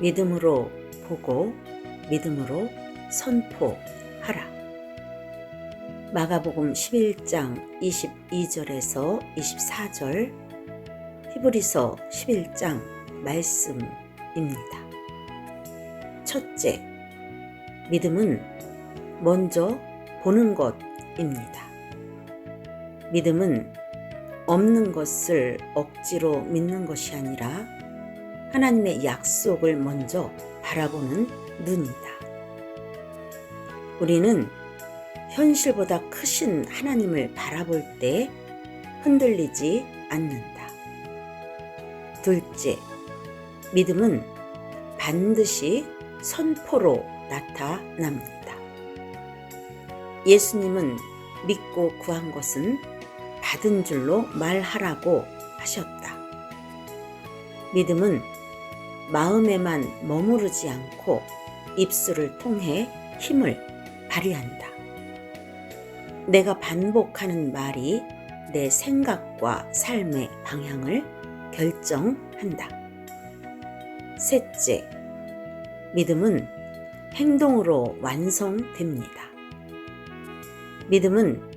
믿음으로 보고 믿음으로 선포하라. 마가복음 11장 22절에서 24절 히브리서 11장 말씀입니다. 첫째, 믿음은 먼저 보는 것입니다. 믿음은 없는 것을 억지로 믿는 것이 아니라 하나님의 약속을 먼저 바라보는 눈이다. 우리는 현실보다 크신 하나님을 바라볼 때 흔들리지 않는다. 둘째, 믿음은 반드시 선포로 나타납니다. 예수님은 믿고 구한 것은 받은 줄로 말하라고 하셨다. 믿음은 마음에만 머무르지 않고 입술을 통해 힘을 발휘한다. 내가 반복하는 말이 내 생각과 삶의 방향을 결정한다. 셋째, 믿음은 행동으로 완성됩니다. 믿음은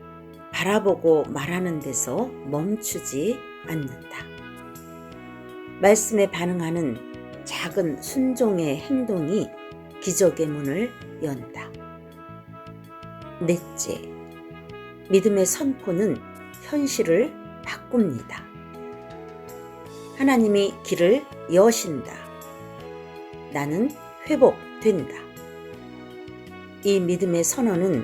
바라보고 말하는 데서 멈추지 않는다. 말씀에 반응하는 작은 순종의 행동이 기적의 문을 연다. 넷째, 믿음의 선포는 현실을 바꿉니다. 하나님이 길을 여신다. 나는 회복된다. 이 믿음의 선언은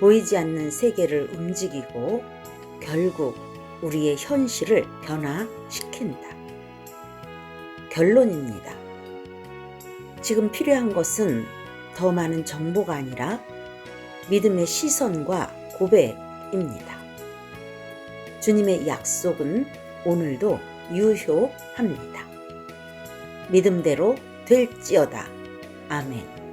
보이지 않는 세계를 움직이고 결국 우리의 현실을 변화시킨다. 결론입니다. 지금 필요한 것은 더 많은 정보가 아니라 믿음의 시선과 고백입니다. 주님의 약속은 오늘도 유효합니다. 믿음대로 될지어다. 아멘.